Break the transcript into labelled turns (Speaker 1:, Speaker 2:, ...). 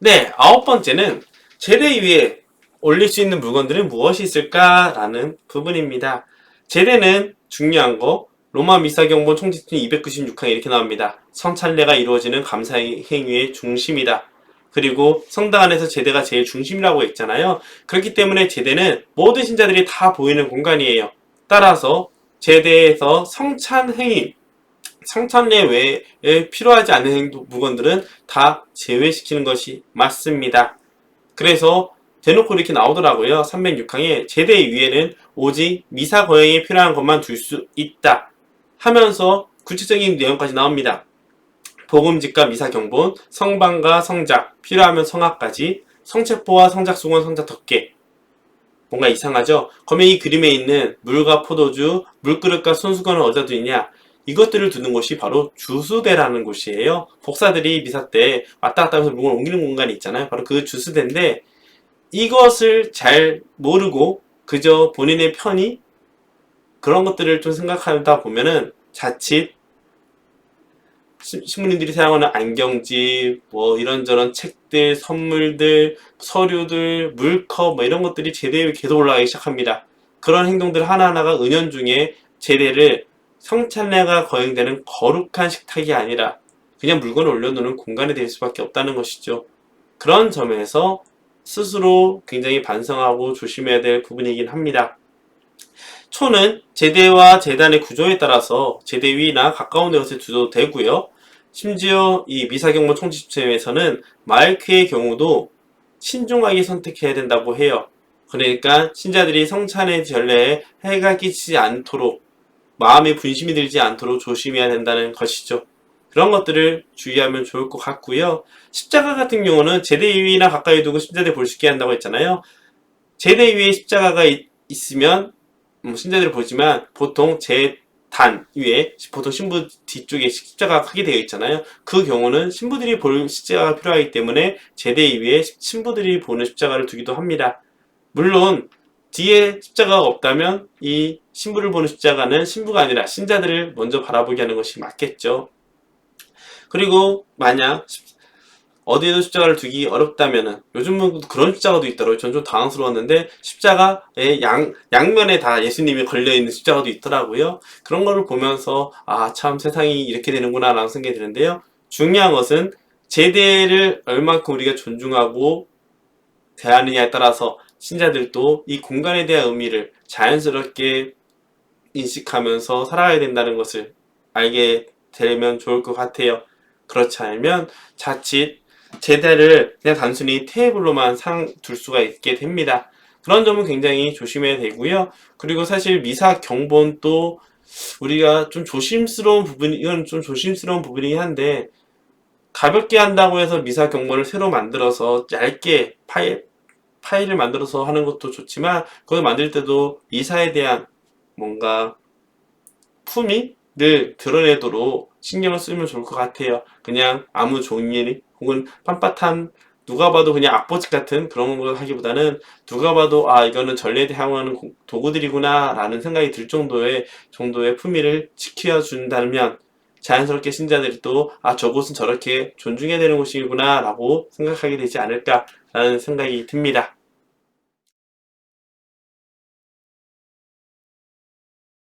Speaker 1: 네, 아홉 번째는 제대 위에 올릴 수 있는 물건들은 무엇이 있을까라는 부분입니다. 제대는 중요한 거 로마 미사경본 총집중 296항 이렇게 나옵니다. 성찬례가 이루어지는 감사 행위의 중심이다. 그리고 성당 안에서 제대가 제일 중심이라고 했잖아요. 그렇기 때문에 제대는 모든 신자들이 다 보이는 공간이에요. 따라서 제대에서 성찬 행위, 성찬례 외에 필요하지 않은 행동, 물건들은 다 제외시키는 것이 맞습니다. 그래서 대놓고 이렇게 나오더라고요. 306항에 제대 위에는 오직 미사 거행에 필요한 것만 둘 수 있다. 하면서 구체적인 내용까지 나옵니다. 복음직과 미사 경본, 성방과 성작, 필요하면 성악까지, 성체포와 성작수건, 성작 덮개. 뭔가 이상하죠? 그러면 이 그림에 있는 물과 포도주, 물그릇과 손수건을 어디다 두느냐? 이것들을 두는 곳이 바로 주수대라는 곳이에요. 복사들이 미사 때 왔다 갔다 하면서 물건을 옮기는 공간이 있잖아요. 바로 그 주수대인데 이것을 잘 모르고 그저 본인의 편의 그런 것들을 좀 생각하다 보면은 자칫 시- 신부님들이 사용하는 안경집, 뭐 이런저런 책들, 선물들, 서류들, 물컵 뭐 이런 것들이 제대에 계속 올라가기 시작합니다. 그런 행동들 하나하나가 은연중에 제대를 성찬례가 거행되는 거룩한 식탁이 아니라 그냥 물건을 올려놓는 공간이 될 수밖에 없다는 것이죠. 그런 점에서 스스로 굉장히 반성하고 조심해야 될 부분이긴 합니다. 초는 제대와 재단의 구조에 따라서 제대 위나 가까운 곳에 두도 되고요. 심지어 이 미사경보 총집체에서는 마이크의 경우도 신중하게 선택해야 된다고 해요. 그러니까 신자들이 성찬의 전례에 해가 끼치지 않도록 마음에 분심이 들지 않도록 조심해야 된다는 것이죠. 그런 것들을 주의하면 좋을 것 같고요. 십자가 같은 경우는 제대 위나 가까이 두고 신자들 볼 수 있게 한다고 했잖아요. 제대 위에 십자가가 있, 있으면 음, 신자들을 보지만 보통 제 단 위에 보통 신부 뒤쪽에 십자가가 크게 되어 있잖아요. 그 경우는 신부들이 볼 십자가가 필요하기 때문에 제대 위에 신부들이 보는 십자가를 두기도 합니다. 물론 뒤에 십자가가 없다면 이 신부를 보는 십자가는 신부가 아니라 신자들을 먼저 바라보게 하는 것이 맞겠죠. 그리고 만약 어디에도 십자가를 두기 어렵다면은 요즘은 그런 십자가도 있더라고요. 전 좀 당황스러웠는데 십자가의 양 양면에 다 예수님이 걸려 있는 십자가도 있더라고요. 그런 거를 보면서 아 참 세상이 이렇게 되는구나라는 생각이 드는데요. 중요한 것은 제대를 얼마큼 우리가 존중하고 대하느냐에 따라서 신자들도 이 공간에 대한 의미를 자연스럽게 인식하면서 살아가야 된다는 것을 알게 되면 좋을 것 같아요. 그렇지 않으면 자칫 제대를 그냥 단순히 테이블로만 상 둘 수가 있게 됩니다. 그런 점은 굉장히 조심해야 되고요. 그리고 사실 미사 경본도 우리가 좀 조심스러운 부분이 이건 좀 조심스러운 부분이긴 한데 가볍게 한다고 해서 미사 경본을 새로 만들어서 얇게 파일 파일을 만들어서 하는 것도 좋지만 그걸 만들 때도 미사에 대한 뭔가 품이 늘 드러내도록 신경을 쓰면 좋을 것 같아요. 그냥 아무 종이 혹은 빳빳한 누가 봐도 그냥 악보집 같은 그런 걸 하기보다는 누가 봐도 아 이거는 전례에 고- 도구들이구나 라는 생각이 들 정도의 정도의 품위를 지켜준다면 자연스럽게 신자들이 또 아 저곳은 저렇게 존중해야 되는 곳이구나 라고 생각하게 되지 않을까 라는 생각이 듭니다.